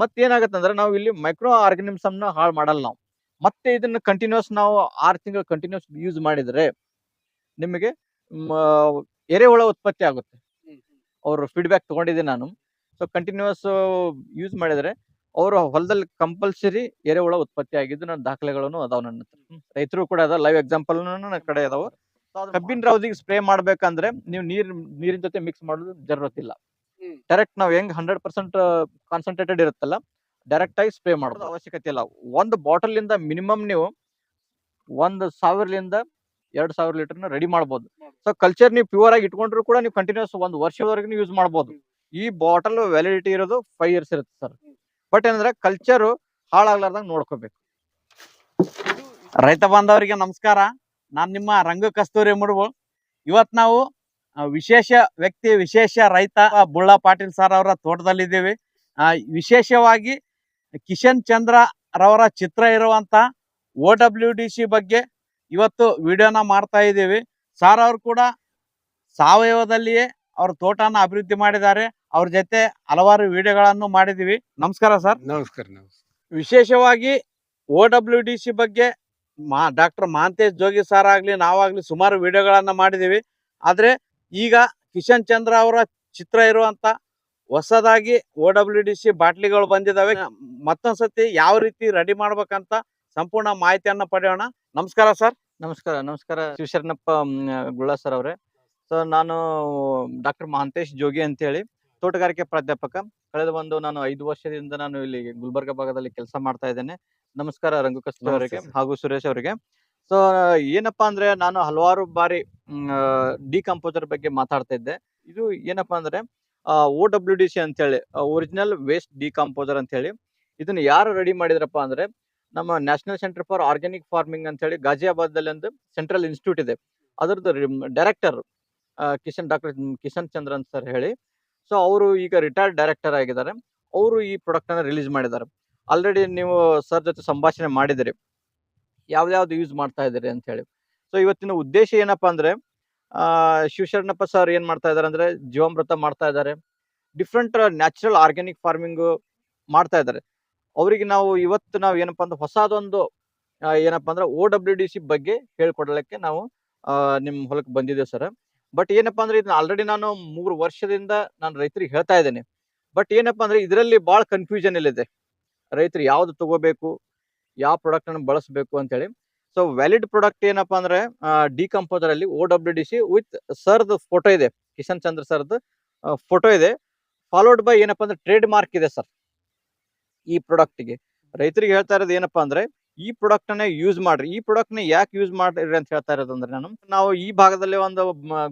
ಮತ್ತೇನಾಗತ್ತಂದ್ರೆ ನಾವು ಇಲ್ಲಿ ಮೈಕ್ರೋ ಆರ್ಗನಿಸಮ್ನ ಹಾಳು ಮಾಡಲ್ಲ ನಾವು. ಮತ್ತೆ ಇದನ್ನ ಕಂಟಿನ್ಯೂಸ್ ನಾವು ಆರು ತಿಂಗಳು ಕಂಟಿನ್ಯೂಸ್ ಯೂಸ್ ಮಾಡಿದ್ರೆ ನಿಮಗೆ ಎರೆಹುಳ ಉತ್ಪತ್ತಿ ಆಗುತ್ತೆ. ಅವರು ಫೀಡ್ಬ್ಯಾಕ್ ತಗೊಂಡಿದ್ದೆ ನಾನು. ಸೊ ಕಂಟಿನ್ಯೂಸ್ ಯೂಸ್ ಮಾಡಿದ್ರೆ ಅವರು ಹೊಲದಲ್ಲಿ ಕಂಪಲ್ಸರಿ ಎರೆಹುಳ ಉತ್ಪತ್ತಿ ಆಗಿದ್ದು ನನ್ನ ದಾಖಲೆಗಳನ್ನು ಅದಾವ ನನ್ನ ರೈತರು ಕೂಡ ಅದ ಲೈವ್ ಎಕ್ಸಾಂಪಲ್ ನನ್ನ ಕಡೆ ಅದಾವ. ಕಬ್ಬಿನ ರೌದಿಗೆ ಸ್ಪ್ರೇ ಮಾಡ್ಬೇಕಂದ್ರೆ ನೀವು ನೀರ್ ನೀರಿನ ಜೊತೆ ಮಿಕ್ಸ್ ಮಾಡೋದು ಜರೂರತ್ತಿಲ್ಲ ಡೈರೆಕ್ಟ್ ನಾವು ಹೆಂಗ್ ಹಂಡ್ರೆಡ್ ಪರ್ಸೆಂಟ್ ಕಾನ್ಸಂಟ್ರೇಟೆಡ್ ಇರುತ್ತಲ್ಲ ಡೈರೆಕ್ಟ್ ಆಗಿ ಸ್ಪ್ರೇ ಮಾಡೋದು ಅವಶ್ಯಕತೆ ಇಲ್ಲ. ಒಂದು ಬಾಟಲ್ ಇಂದ ಮಿನಿಮಮ್ ನೀವು ಒಂದು ಸಾವಿರಲಿಂದ ಎರಡ್ ಸಾವಿರ ಲೀಟರ್ನ ರೆಡಿ ಮಾಡ್ಬೋದು. ಸೊ ಕಲ್ಚರ್ ನೀವು ಪ್ಯೂರ್ ಆಗಿ ಇಟ್ಕೊಂಡ್ರು ಕೂಡ ನೀವು ಕಂಟಿನ್ಯೂಸ್ ಒಂದು ವರ್ಷದವರೆಗೂ ಯೂಸ್ ಮಾಡ್ಬೋದು. ಈ ಬಾಟಲ್ ವ್ಯಾಲಿಡಿಟಿ ಇರೋದು ಫೈವ್ ಇಯರ್ಸ್ ಇರುತ್ತೆ ಸರ್ ಬಟ್ ಏನಂದ್ರೆ ಕಲ್ಚರ್ ಹಾಳಾಗ್ಲಾರ್ದಂಗ್ ನೋಡ್ಕೋಬೇಕು. ರೈತ ಬಾಂಧವರಿಗೆ ನಮಸ್ಕಾರ. ನಾನ್ ನಿಮ್ಮ ರಂಗ ಕಸ್ತೂರಿ ಮುಡುಗು ಇವತ್ ನಾವು ವಿಶೇಷ ವ್ಯಕ್ತಿ ವಿಶೇಷ ರೈತ ಬುಳ್ಳ ಪಾಟೀಲ್ ಸರ್ ಅವರ ತೋಟದಲ್ಲಿದ್ದೀವಿ. ಆ, ವಿಶೇಷವಾಗಿ ಕಿಶನ್ ಚಂದ್ರ ರವರ ಚಿತ್ರ ಇರುವಂತ ಓ ಡಬ್ಲ್ಯೂ ಡಿ ಸಿ ಬಗ್ಗೆ ಇವತ್ತು ವಿಡಿಯೋನ ಮಾಡ್ತಾ ಇದ್ದೀವಿ. ಸರ್ ಅವರು ಕೂಡ ಸಾವಯವದಲ್ಲಿಯೇ ಅವ್ರ ತೋಟನ ಅಭಿವೃದ್ಧಿ ಮಾಡಿದ್ದಾರೆ. ಅವ್ರ ಜೊತೆ ಹಲವಾರು ವಿಡಿಯೋಗಳನ್ನು ಮಾಡಿದೀವಿ ನಮಸ್ಕಾರ ಸರ್. ನಮಸ್ಕಾರ ನಮಸ್ಕಾರ. ವಿಶೇಷವಾಗಿ ಓ ಡಬ್ಲ್ಯೂ ಡಿ ಸಿ ಬಗ್ಗೆ ಮಾ ಡಾಕ್ಟರ್ ಮಹಾಂತೇಶ್ ಜೋಗಿ ಸರ್ ಆಗಲಿ ನಾವಾಗ್ಲಿ ಸುಮಾರು ವಿಡಿಯೋಗಳನ್ನು ಮಾಡಿದ್ದೀವಿ. ಆದ್ರೆ ಈಗ ಕಿಶನ್ ಚಂದ್ರ ಅವರ ಚಿತ್ರ ಇರುವಂತ ಹೊಸದಾಗಿ ಓ ಡಬ್ಲ್ಯೂ ಡಿ ಸಿ ಬಾಟ್ಲಿಗಳು ಬಂದಿದಾವೆ. ಮತ್ತೊಂದ್ಸತಿ ಯಾವ ರೀತಿ ರೆಡಿ ಮಾಡ್ಬೇಕಂತ ಸಂಪೂರ್ಣ ಮಾಹಿತಿಯನ್ನ ಪಡೆಯೋಣ. ನಮಸ್ಕಾರ ಸರ್. ನಮಸ್ಕಾರ ನಮಸ್ಕಾರ. ಶಿವಶರಣಪ್ಪ ಗುಳ್ಳ ಸರ್ ಅವರೇ. ಸೊ ನಾನು ಡಾಕ್ಟರ್ ಮಹಾಂತೇಶ್ ಜೋಗಿ ಅಂತ ಹೇಳಿ ತೋಟಗಾರಿಕೆ ಪ್ರಾಧ್ಯಾಪಕ. ಕಳೆದ ಒಂದು ನಾನು ಐದು ವರ್ಷದಿಂದ ನಾನು ಇಲ್ಲಿ ಗುಲ್ಬರ್ಗ ಭಾಗದಲ್ಲಿ ಕೆಲಸ ಮಾಡ್ತಾ ಇದ್ದೇನೆ. ನಮಸ್ಕಾರ ರಂಗು ಕಸ್ತೂರಿ ಅವರಿಗೆ ಹಾಗೂ ಸುರೇಶ್ ಅವರಿಗೆ. ಸೊ ಏನಪ್ಪಾ ಅಂದ್ರೆ ನಾನು ಹಲವಾರು ಬಾರಿ ಡಿಕಂಪೋಸರ್ ಬಗ್ಗೆ ಮಾತಾಡ್ತಾ ಇದ್ದೆ. ಇದು ಏನಪ್ಪಾ ಅಂದ್ರೆ ಓ ಡಬ್ಲ್ಯೂ ಡಿ ಸಿ ಅಂತ ಹೇಳಿ ಒರಿಜಿನಲ್ ವೇಸ್ಟ್ ಡಿಕಂಪೋಸರ್ ಅಂತ ಹೇಳಿ ಇದನ್ನ ಯಾರು ರೆಡಿ ಮಾಡಿದ್ರಪ್ಪ ಅಂದ್ರೆ, ನಮ್ಮ national centre for organic farming ಅಂತ ಹೇಳಿ ಗಾಜಿಯಾಬಾದ್ ಒಂದು ಸೆಂಟ್ರಲ್ ಇನ್ಸ್ಟಿಟ್ಯೂಟ್ ಇದೆ ಅದರದ್ದು director Kishan, doctor Kishan Chandran sir ಹೇಳಿ. ಸೊ ಅವರು ಈಗ ರಿಟೈರ್ಡ್ ಡೈರೆಕ್ಟರ್ ಆಗಿದ್ದಾರೆ. ಅವರು ಈ ಪ್ರಾಡಕ್ಟ್ ಅನ್ನ ರಿಲೀಸ್ ಮಾಡಿದ್ದಾರೆ. ಆಲ್ರೆಡಿ ನೀವು ಸರ್ ಜೊತೆ ಸಂಭಾಷಣೆ ಮಾಡಿದಿರಿ ಯಾವ್ದ್ಯಾವ್ದು ಯೂಸ್ ಮಾಡ್ತಾ ಇದ್ದಾರೆ ಅಂತ ಹೇಳಿ. ಸೊ ಇವತ್ತಿನ ಉದ್ದೇಶ ಏನಪ್ಪಾ ಅಂದ್ರೆ, ಆ, ಶಿವಶರಣಪ್ಪ ಸರ್ ಏನ್ ಮಾಡ್ತಾ ಇದ್ದಾರೆ ಅಂದ್ರೆ, ಜೀವಾಮೃತ ಮಾಡ್ತಾ ಇದ್ದಾರೆ. ಡಿಫ್ರೆಂಟ್ ನ್ಯಾಚುರಲ್ ಆರ್ಗ್ಯಾನಿಕ್ ಫಾರ್ಮಿಂಗ್ ಮಾಡ್ತಾ ಇದ್ದಾರೆ. ಅವರಿಗೆ ನಾವು ಇವತ್ತು ನಾವು ಏನಪ್ಪಾ ಅಂದ್ರೆ, ಹೊಸದೊಂದು ಏನಪ್ಪಾ ಅಂದ್ರೆ ಓ ಡಬ್ಲ್ಯೂ ಡಿ ಸಿ ಬಗ್ಗೆ ಹೇಳ್ಕೊಡ್ಲಿಕ್ಕೆ ನಾವು ನಿಮ್ಮ ನಿಮ್ ಹೊಲಕ್ಕೆ ಬಂದಿದ್ದೇವೆ ಸರ್ ಬಟ್ ಏನಪ್ಪಾ ಅಂದ್ರೆ, ಇದನ್ನ ಆಲ್ರೆಡಿ ನಾನು ಮೂರು ವರ್ಷದಿಂದ ನಾನು ರೈತರಿಗೆ ಹೇಳ್ತಾ ಇದ್ದೇನೆ. ಬಟ್ ಏನಪ್ಪಾ ಅಂದ್ರೆ, ಇದರಲ್ಲಿ ಬಹಳ ಕನ್ಫ್ಯೂಷನ್ ಇಲ್ಲಿದೆ. ರೈತರು ಯಾವ್ದು ತಗೋಬೇಕು? ಯಾವ ಪ್ರಾಡಕ್ಟ್ ಅನ್ನು ಬಳಸಬೇಕು ಅಂತ ಹೇಳಿ ಸೊ ವ್ಯಾಲಿಡ್ ಪ್ರಾಡಕ್ಟ್ ಏನಪ್ಪಾ ಅಂದ್ರೆ ಡಿಕಂಪೋಸರ್ ಅಲ್ಲಿ O W D C with ಸರ್ದ photo ಇದೆ. ಕಿಶನ್ ಚಂದ್ರ ಸರ್ದ ಫೋಟೋ ಇದೆ. ಫಾಲೋಡ್ ಬೈ ಏನಪ್ಪಾ ಅಂದ್ರೆ ಟ್ರೇಡ್ ಮಾರ್ಕ್ ಇದೆ ಸರ್ ಈ ಪ್ರಾಡಕ್ಟ್ಗೆ. ರೈತರಿಗೆ ಹೇಳ್ತಾ ಇರೋದು ಏನಪ್ಪಾ ಅಂದ್ರೆ, ಈ ಪ್ರಾಡಕ್ಟ್ ಅನ್ನ ಯೂಸ್ ಮಾಡ್ರಿ. ಈ ಪ್ರಾಡಕ್ಟ್ ಯಾಕೆ ಯೂಸ್ ಮಾಡ್ರಿ ಅಂತ ಹೇಳ್ತಾ ಇರೋದು ಅಂದ್ರೆ ನಾನು, ನಾವು ಈ ಭಾಗದಲ್ಲಿ ಒಂದು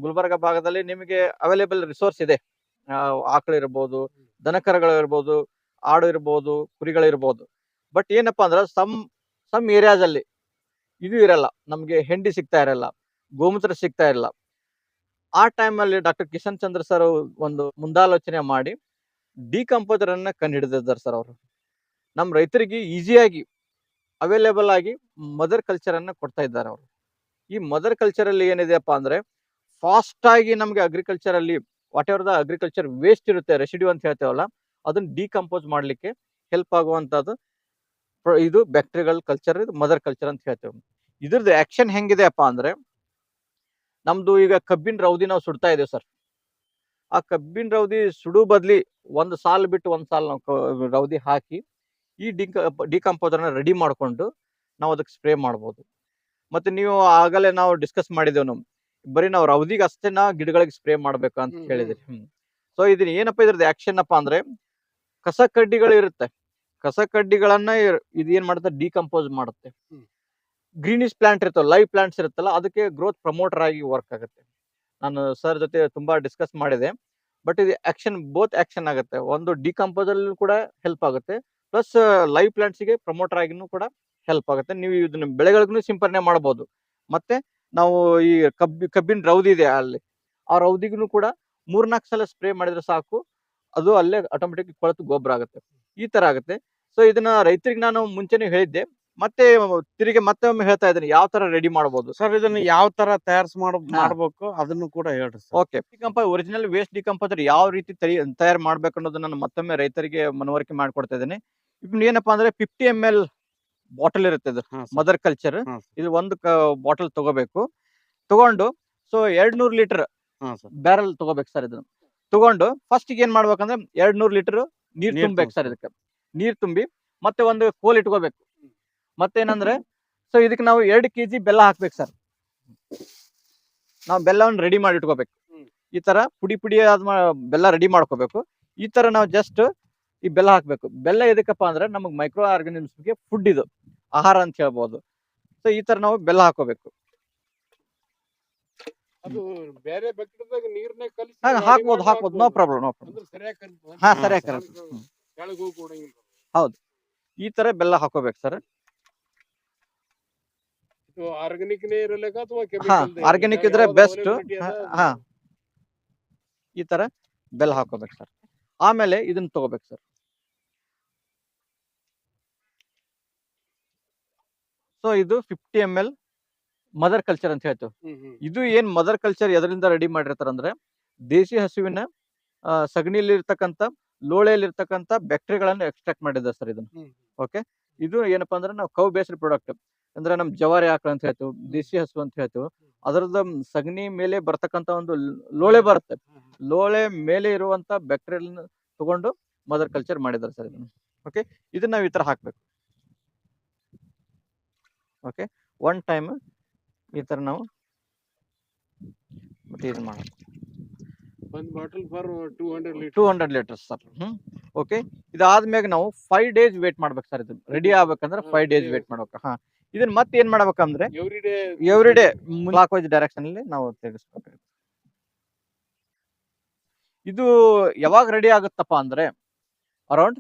ಗುಲ್ಬರ್ಗ ಭಾಗದಲ್ಲಿ ನಿಮಗೆ ಅವೈಲೇಬಲ್ ರಿಸೋರ್ಸ್ ಇದೆ. ಆಕಳು ಇರ್ಬೋದು, ದನಕರಗಳು ಇರ್ಬೋದು, ಆಡು ಇರ್ಬೋದು ಕುರಿಗಳಿರ್ಬೋದು ಬಟ್ ಏನಪ್ಪಾ ಅಂದ್ರೆ ಸಮ್ ಸಮ್ ಏರಿಯಾಸ್ ಅಲ್ಲಿ ಇದು ಇರಲ್ಲ. ನಮಗೆ ಹೆಂಡಿ ಸಿಗ್ತಾ ಇರಲ್ಲ. ಗೋಮೂತ್ರ ಸಿಗ್ತಾ ಇರಲ್ಲ. ಆ ಟೈಮಲ್ಲಿ ಡಾಕ್ಟರ್ ಕಿಶನ್ ಚಂದ್ರ ಸರ್ ಒಂದು ಮುಂದಾಲೋಚನೆ ಮಾಡಿ ಡಿಕಂಪೋಸರ್ ಅನ್ನ ಕಂಡು ಹಿಡಿದಿದ್ದಾರೆ ಸರ್ ಅವರು. ನಮ್ಮ ರೈತರಿಗೆ ಈಸಿಯಾಗಿ ಅವೈಲೇಬಲ್ ಆಗಿ ಮದರ್ ಕಲ್ಚರ್ ಅನ್ನ ಕೊಡ್ತಾ ಇದ್ದಾರೆ ಅವರು. ಈ ಮದರ್ ಕಲ್ಚರ್ ಅಲ್ಲಿ ಏನಿದೆಯಪ್ಪ ಅಂದ್ರೆ ಫಾಸ್ಟ್ ಆಗಿ ನಮ್ಗೆ ಅಗ್ರಿಕಲ್ಚರ್ ಅಲ್ಲಿ what ever the agriculture waste ಇರುತ್ತೆ ರೆಸಿಡ್ಯೂ ಅಂತ ಹೇಳ್ತೇವಲ್ಲ, ಅದನ್ನ ಡಿಕಂಪೋಸ್ ಮಾಡ್ಲಿಕ್ಕೆ ಹೆಲ್ಪ್ ಆಗುವಂತದ್ದು ಇದು ಬ್ಯಾಕ್ಟೀರಿಯಲ್ ಕಲ್ಚರ್ ಇದು ಮದರ್ ಕಲ್ಚರ್ ಅಂತ ಹೇಳ್ತೇವೆ. ಇದ್ರದ್ದು ಆಕ್ಷನ್ ಹೆಂಗಿದೆಯಪ್ಪ ಅಂದ್ರೆ ನಮ್ದು ಈಗ ಕಬ್ಬಿನ ರೌದಿ ನಾವು ಸುಡ್ತಾ ಇದ್ದೇವೆ ಸರ್ ಆ ಕಬ್ಬಿನ ರೌದಿ ಸುಡು ಬದ್ಲಿ ಒಂದು ಸಾಲು ಬಿಟ್ಟು ಒಂದು ಸಾಲ್ ನಾವು ರೌದಿ ಹಾಕಿ ಈ ಡಿಂಕ ಡಿಕಂಪೋಸರ್ನ ರೆಡಿ ಮಾಡ್ಕೊಂಡು ನಾವು ಅದಕ್ಕೆ ಸ್ಪ್ರೇ ಮಾಡ್ಬೋದು. ಮತ್ತೆ ನೀವು ಆಗಲೇ ನಾವು ಡಿಸ್ಕಸ್ ಮಾಡಿದ್ದೇವೆ ನಾವು. ಬರೀ ನಾವು ರೌದಿಗೆ ಅಷ್ಟೇ ಗಿಡಗಳಿಗೆ ಸ್ಪ್ರೇ ಮಾಡಬೇಕು ಅಂತ. ಹೇಳಿದ್ರಿ ಸೊ ಇದನ್ನ ಏನಪ್ಪ ಇದ್ರದ್ದು ಆಕ್ಷನ್ ಅಪ್ಪ ಅಂದ್ರೆ ಕಸ ಕಡ್ಡಿಗಳು ಇರುತ್ತೆ ಕಸ ಕಡ್ಡಿಗಳನ್ನ ಇದೇನ್ ಇದು ಏನ್ ಮಾಡುತ್ತೆ. ಡಿಕಂಪೋಸ್ ಮಾಡುತ್ತೆ ಗ್ರೀನಿಶ್ ಪ್ಲಾಂಟ್ ಇರ್ತಾವ ಲೈವ್ ಪ್ಲಾಂಟ್ಸ್ ಇರುತ್ತಲ್ಲ ಅದಕ್ಕೆ ಗ್ರೋತ್ ಪ್ರಮೋಟರ್ ಆಗಿ ವರ್ಕ್ ಆಗುತ್ತೆ. ನಾನು ಸರ್ ಜೊತೆ ತುಂಬಾ ಡಿಸ್ಕಸ್ ಮಾಡಿದೆ. ಬಟ್ ಇದು ಆಕ್ಷನ್ ಬೋತ್ ಆಕ್ಷನ್ ಆಗುತ್ತೆ. ಒಂದು ಡಿಕಂಪೋಸಲ್ ಕೂಡ ಹೆಲ್ಪ್ ಆಗುತ್ತೆ. ಪ್ಲಸ್ ಲೈವ್ ಪ್ಲಾಂಟ್ಸ್ಗೆ ಪ್ರಮೋಟರ್ ಆಗಿನೂ ಕೂಡ ಹೆಲ್ಪ್ ಆಗುತ್ತೆ. ನೀವು ಇದನ್ನ ಬೆಳೆಗಳಿಗೂ ಸಿಂಪರಣೆ ಮಾಡಬಹುದು ಮತ್ತೆ ನಾವು ಈ ಕಬ್ಬಿ ಕಬ್ಬಿನ ರೌದಿ ಇದೆ ಅಲ್ಲಿ ಆ ರೌದಿಗೂ ಕೂಡ ಮೂರ್ನಾಲ್ಕು ಸಲ ಸ್ಪ್ರೇ ಮಾಡಿದ್ರೆ ಸಾಕು. ಅದು ಅಲ್ಲೇ ಆಟೋಮೆಟಿಕ್ ಕೊಳತು ಗೊಬ್ಬರ ಆಗುತ್ತೆ. ಈ ತರ ಆಗುತ್ತೆ. ಸೊ ಇದನ್ನ ರೈತರಿಗೆ ನಾನು ಮುಂಚೆನೆ ಹೇಳಿದ್ದೆ. ಮತ್ತೆ ತಿರುಗಿ ಮತ್ತೊಮ್ಮೆ ಹೇಳ್ತಾ ಇದ್ದೀನಿ ಯಾವ ತರ ರೆಡಿ ಮಾಡಬಹುದು ಸರ್ ಇದನ್ನ ಯಾವ ತರ ತಯಾರಿಸ್ ಮಾಡಬೇಕು ಅದನ್ನು ಕೂಡ ಹೇಳ್ರಿ ಓಕೆ ಡಿಕಂಪ ಒರಿಜಿನಲ್ ವೇಸ್ಟ್ ಡಿಕಂಪೋಸರ್ ಯಾವ ರೀತಿ ತಯಾರು ಮಾಡ್ಬೇಕು ಅನ್ನೋದನ್ನ ನಾನು ಮತ್ತೊಮ್ಮೆ ರೈತರಿಗೆ ಮನವರಿಕೆ ಮಾಡ್ಕೊಡ್ತಾ ಇದ್ದೀನಿ. ಇನ್ನು ಏನಪ್ಪಾ ಅಂದ್ರೆ ಫಿಫ್ಟಿ ಎಂ ಎಲ್ ಬಾಟಲ್ ಇರುತ್ತೆ ಇದು ಮದರ್ ಕಲ್ಚರ್ ಇದು ಒಂದು ಬಾಟಲ್ ತಗೋಬೇಕು. ತಗೊಂಡು ಸೊ ಎರಡ್ ನೂರ್ ಲೀಟರ್ ಬ್ಯಾರಲ್ ತಗೋಬೇಕು ಸರ್ ಇದನ್ನ. ತಗೊಂಡು ಫಸ್ಟ್ ಏನ್ ಮಾಡ್ಬೇಕಂದ್ರೆ ಎರಡ್ ನೂರ್ ಲೀಟರ್ ನೀರ್ ತುಂಬಬೇಕು ಸರ್. ಇದಕ್ಕೆ. ನೀರ್ ತುಂಬಿ ಮತ್ತೆ ಒಂದು ಕೋಲ್ ಇಟ್ಕೋಬೇಕು. ಮತ್ತೇನಂದ್ರೆ ಸೊ ಇದಕ್ಕೆ ನಾವು ಎರಡು ಕೆಜಿ ಬೆಲ್ಲ ಹಾಕ್ಬೇಕು ಸರ್. ನಾವು ಬೆಲ್ಲವನ್ನು ರೆಡಿ ಮಾಡಿ ಇಟ್ಕೋಬೇಕು. ಈ ತರ ಪುಡಿ ಪುಡಿ ಆದ ಬೆಲ್ಲ ರೆಡಿ ಮಾಡ್ಕೋಬೇಕು. ಈ ತರ ನಾವು ಜಸ್ಟ್ ಈ ಬೆಲ್ಲ ಹಾಕ್ಬೇಕು. ಬೆಲ್ಲ ಎದಕ್ಕಪ್ಪ ಅಂದ್ರೆ ನಮಗೆ ಮೈಕ್ರೋ ಆರ್ಗನಿಸಮ್ಗೆ ಫುಡ್ ಇದು ಆಹಾರ ಅಂತ ಹೇಳ್ಬೋದು. ಸೊ ಈ ತರ ನಾವು ಬೆಲ್ಲ ಹಾಕೋಬೇಕು ಅದು ಬೇರೆ ಹಾಕ್ಬೋದು ಹಾಕ್ಬೋದು. ನೋ. ಪ್ರಾಬ್ಲಮ್ ನೋ ಪ್ರಾಬ್ಲಮ್ ಹಾ, ಸರಿಯಾಗಿ ಹೋಗಿ ಈ ತರ ಬೆಲ್ಲ ಹಾಕೋಬೇಕು ಸರ್ ಆರ್ಗ್ಯಾನಿಕ್ ಇದ್ರೆ ಬೆಸ್ಟ್ ಹಾ ಈ ತರ ಬೆಲ್ಲ ಹಾಕೋಬೇಕು ಸರ್ ಆಮೇಲೆ ಇದನ್ನ ತಗೋಬೇಕು ಸರ್ ಸೊ ಇದು fifty M L mother culture ಅಂತ ಹೇಳ್ತೇವೆ. ಇದು ಏನ್ ಮದರ್ ಕಲ್ಚರ್ ಎದರಿಂದ ರೆಡಿ ಮಾಡಿರ್ತಾರಂದ್ರೆ ದೇಸಿ ಹಸುವಿನ ಆ, ಸಗಣಿಲಿ ಇರ್ತಕ್ಕಂಥ ಲೋಳೆಯಲ್ಲಿ ಇರ್ತಕ್ಕಂಥ ಬ್ಯಾಕ್ಟೀರಿಯಾಗಳನ್ನು ಎಕ್ಸ್ಟ್ರಾಕ್ಟ್ ಮಾಡಿದ್ದಾರೆ ಸರ್ ಇದನ್ನ. ಓಕೆ? ಇದು ಏನಪ್ಪಾ ಅಂದ್ರೆ ನಾವು ಕೌ ಬೇಸ್ಡ್ ಪ್ರಾಡಕ್ಟ್. ಅಂದ್ರೆ ನಮ್ ಜವಾರಿ ಆಕಳ ಅಂತ ಹೇಳ್ತೀವಿ ದೇಸಿ ಹಸು ಅಂತ ಹೇಳ್ತೀವಿ. ಅದರದ ಸಗಣಿ ಮೇಲೆ ಬರ್ತಕ್ಕಂತ ಒಂದು ಲೋಳೆ ಬರುತ್ತೆ. ಲೋಳೆ ಮೇಲೆ ಇರುವಂತ ಬ್ಯಾಕ್ಟೀರಿಯಲ್ ತಗೊಂಡು ಮದರ್ ಕಲ್ಚರ್ ಮಾಡಿದ್ದಾರೆ ಸರ್ ಇದನ್ನ. ಓಕೆ? ಇದನ್ನ ನಾವು ಈ ತರ ಹಾಕ್ಬೇಕು. ಓಕೆ? ಒನ್ ಟೈಮ್ ಈ ತರ ನಾವು ಮತ್ತೆ ಇದು ಮಾಡೋಣ ಒಂದ್ bottle for two hundred two litre hundred litres sir. Hmm. Okay ಇದಾದ್ಮೇಲೆ ನಾವು ಫೈವ್ ಡೇಸ್ ವೇಟ್ ಮಾಡ್ಬೇಕು ಸರ್ ಇದು ರೆಡಿ ಆಗ್ಬೇಕಂದ್ರೆ ಫೈವ್ ಡೇಸ್ ವೇಟ್ ಮಾಡ್ಬೇಕು. ಹಾ. ಇದನ್ನ ಮತ್ತೆ ಏನ್ ಮಾಡ್ಬೇಕಂದ್ರೆ every day every day clockwise direction ಅಲ್ಲಿ ನಾವು ತೆಗೆಸ್ಬೇಕು. ಇದು ಯಾವಾಗ ರೆಡಿ ಆಗುತ್ತಪ್ಪ ಅಂದ್ರೆ around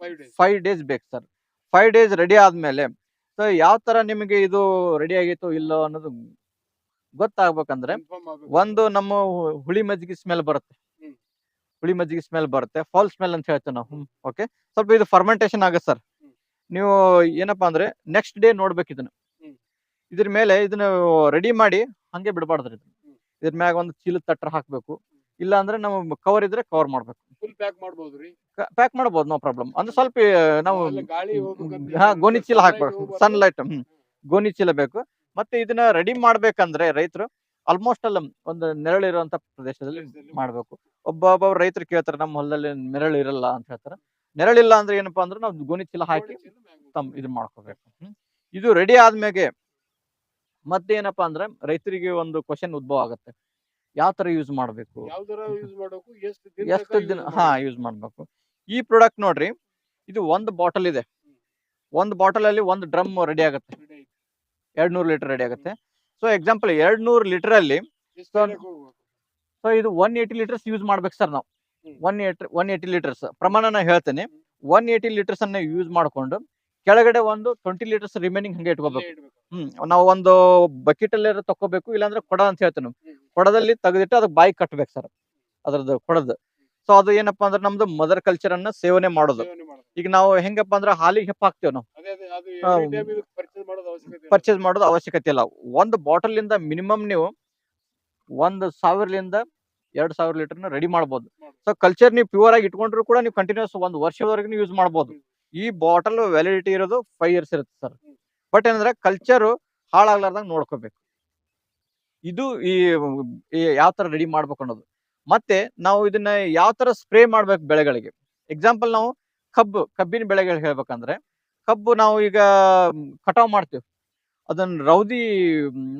five days five days ಬೇಕು ಸರ್. ಫೈವ್ ಡೇಸ್ ರೆಡಿ ಆದ್ಮೇಲೆ ಸೊ ಯಾವ ತರ ನಿಮಗೆ ಇದು ರೆಡಿ ಆಗಿತ್ತು ಇಲ್ಲೋ ಅನ್ನೋದು ಗೊತ್ತಾಗ್ಬೇಕಂದ್ರೆ ಒಂದು ನಮ್ಮ ಹುಳಿ ಮಜ್ಜಿಗೆ ಸ್ಮೆಲ್ ಬರುತ್ತೆ. ಹುಳಿ ಮಜ್ಜಿಗೆ ಸ್ಮೆಲ್ ಬರುತ್ತೆ ಫಾಲ್ ಸ್ಮೆಲ್ ಅಂತ ಹೇಳ್ತೇವೆ ನಾವು. ಓಕೆ ಸ್ವಲ್ಪ ಇದು ಫರ್ಮೆಂಟೇಶನ್ ಆಗುತ್ತೆ ಸರ್ ನೀವು ಏನಪ್ಪಾ ಅಂದ್ರೆ ನೆಕ್ಸ್ಟ್ ಡೇ ನೋಡ್ಬೇಕು ಇದನ್ನ. ಇದ್ರ ಮೇಲೆ ಇದನ್ನ ರೆಡಿ ಮಾಡಿ ಹಂಗೆ ಬಿಡಬಾರ್ದ್ರಿ ಇದನ್ನ. ಇದ್ರ ಮ್ಯಾಗ ಒಂದು ಚೀಲದ ತಟ್ರ ಹಾಕ್ಬೇಕು. ಇಲ್ಲ ಅಂದ್ರೆ ನಾವು ಕವರ್ ಇದ್ರೆ ಕವರ್ ಮಾಡ್ಬೇಕು. ಫುಲ್ ಪ್ಯಾಕ್ ಮಾಡ್ಬೋದ್ರಿ ಪ್ಯಾಕ್ ಮಾಡ್ಬೋದು ನೋ ಪ್ರಾಬ್ಲಮ್ ಅಂದ್ರೆ ಸ್ವಲ್ಪ ನಾವು ಗೋಣಿ ಚೀಲ ಹಾಕ್ಬೇಕು. Sun sunlight hmm. ಗೋಣಿ ಚೀಲ ಬೇಕು. ಮತ್ತೆ ಇದನ್ನ ರೆಡಿ ಮಾಡ್ಬೇಕಂದ್ರೆ ರೈತರು ಆಲ್ಮೋಸ್ಟ್ ಅಲ್ಲಿ ಒಂದು ನೆರಳಿರುವಂತ ಪ್ರದೇಶದಲ್ಲಿ ಪ್ರದೇಶದಲ್ಲಿ ಮಾಡ್ಬೇಕು. ಒಬ್ಬೊಬ್ಬ ರೈತರು ಕೇಳ್ತಾರೆ ನಮ್ಮ ಹೊಲದಲ್ಲಿ ನೆರಳು ಇರಲ್ಲ ಅಂತ ಹೇಳ್ತಾರೆ. ನೆರಳಿಲ್ಲ ಅಂದ್ರೆ ಏನಪ್ಪಾ ಅಂದ್ರೆ ನಾವು ಗೋಣಿ ಚೀಲ ಹಾಕಿ ತಮ್ ಇದು ಮಾಡ್ಕೋಬೇಕು. ಇದು ರೆಡಿ ಆದ್ಮೇಲೆ ಮತ್ತೆ ಏನಪ್ಪಾ ಅಂದ್ರೆ ರೈತರಿಗೆ ಒಂದು ಕ್ವಶನ್ ಉದ್ಭವ ಆಗುತ್ತೆ. ಯಾವ ತರ ಯೂಸ್ ಮಾಡ್ಬೇಕು? ಯಾವ್ದರ ಯೂಸ್ ಮಾಡಬೇಕು? ಎಷ್ಟು ದಿನ ಎಷ್ಟು ದಿನ ಹಾ ಯೂಸ್ ಮಾಡ್ಬೇಕು. ಈ ಪ್ರಾಡಕ್ಟ್ ನೋಡ್ರಿ ಇದು ಒಂದು ಬಾಟಲ್ ಇದೆ. ಒಂದು ಬಾಟಲ್ ಅಲ್ಲಿ ಒಂದು ಡ್ರಮ್ ರೆಡಿ ಆಗುತ್ತೆ. ಎರಡ್ ನೂರು ಲೀಟರ್ ರೆಡಿ ಆಗುತ್ತೆ. ಸೊ ಎಕ್ಸಾಂಪಲ್ ಎರಡ್ ನೂರು ಲೀಟರ್ ಅಲ್ಲಿ ಸೊ ಇದು ಒನ್ ಏಯ್ಟಿ ಲೀಟರ್ಸ್ ಯೂಸ್ ಮಾಡ್ಬೇಕು ಸರ್ ನಾವು. One eight one eighty litres ಪ್ರಮಾಣ ಹೇಳ್ತೇನೆ. ಒನ್ ಏಯ್ಟಿ ಲೀಟರ್ಸ್ ಅನ್ನ ಯೂಸ್ ಮಾಡ್ಕೊಂಡು ಕೆಳಗಡೆ ಒಂದು ಟ್ವೆಂಟಿ ಲೀಟರ್ಸ್ ರಿಮೈನಿಂಗ್ ಹಂಗೆ ಇಟ್ಕೋಬೇಕು. ಹ್ಮ್. ನಾವು ಒಂದು ಬಕೆಟ್ ಅಲ್ಲಿ ತಕೋಬೇಕು ಇಲ್ಲಾಂದ್ರೆ ಕೊಡ ಅಂತ ಹೇಳ್ತೇನೆ ಕೊಡದಲ್ಲಿ ತೆಗೆದಿಟ್ಟು ಅದಕ್ಕೆ ಬಾಯಿ ಕಟ್ಬೇಕು ಸರ್ ಅದ್ರದ್ದು ಕೊಡದು ಸೊ ಅದು ಏನಪ್ಪಾ ಅಂದ್ರೆ ನಮ್ದು ಮದರ್ ಕಲ್ಚರ್ ಅನ್ನ ಸೇವನೆ ಮಾಡೋದು. ಈಗ ನಾವು ಹೆಂಗಪ್ಪ ಅಂದ್ರೆ ಹಾಲಿಗೆ ಹೆಪ್ಪ ಹಾಕ್ತೇವೆ ನಾವು. ಪರ್ಚೇಸ್ ಮಾಡೋದು ಅವಶ್ಯಕತೆ ಇಲ್ಲ ಒಂದು ಬಾಟಲ್ ಇಂದ ಮಿನಿಮಮ್ ನೀವು ಒಂದು ಸಾವಿರಲಿಂದ ಎರಡು ಸಾವಿರ ಲೀಟರ್ನ ರೆಡಿ ಮಾಡ್ಬೋದು. ಸೊ ಕಲ್ಚರ್ ನೀವು ಪ್ಯೂರ್ ಆಗಿ ಇಟ್ಕೊಂಡ್ರು ಕೂಡ ನೀವು ಕಂಟಿನ್ಯೂಸ್ ಒಂದು ವರ್ಷದವರೆಗೂ ಯೂಸ್ ಮಾಡ್ಬೋದು. ಈ ಬಾಟಲ್ ವ್ಯಾಲಿಡಿಟಿ ಇರೋದು ಫೈವ್ ಇಯರ್ಸ್ ಇರುತ್ತೆ ಸರ್ ಬಟ್ ಏನಂದ್ರೆ ಕಲ್ಚರ್ ಹಾಳಾಗ್ಲಾರ್ದಂಗ್ ನೋಡ್ಕೋಬೇಕು. ಇದು ಈ ಯಾವ ತರ ರೆಡಿ ಮಾಡ್ಬೇಕು ಅನ್ನೋದು. ಮತ್ತೆ ನಾವು ಇದನ್ನ ಯಾವ ತರ ಸ್ಪ್ರೇ ಮಾಡ್ಬೇಕು ಬೆಳೆಗಳಿಗೆ. ಎಕ್ಸಾಂಪಲ್ ನಾವು ಕಬ್ಬು ಕಬ್ಬಿನ ಬೆಳೆಗಳಿಗೆ ಹೇಳ್ಬೇಕಂದ್ರೆ ಕಬ್ಬು ನಾವು ಈಗ ಕಟಾವ್ ಮಾಡ್ತೇವೆ. ಅದನ್ನ ರೌದಿ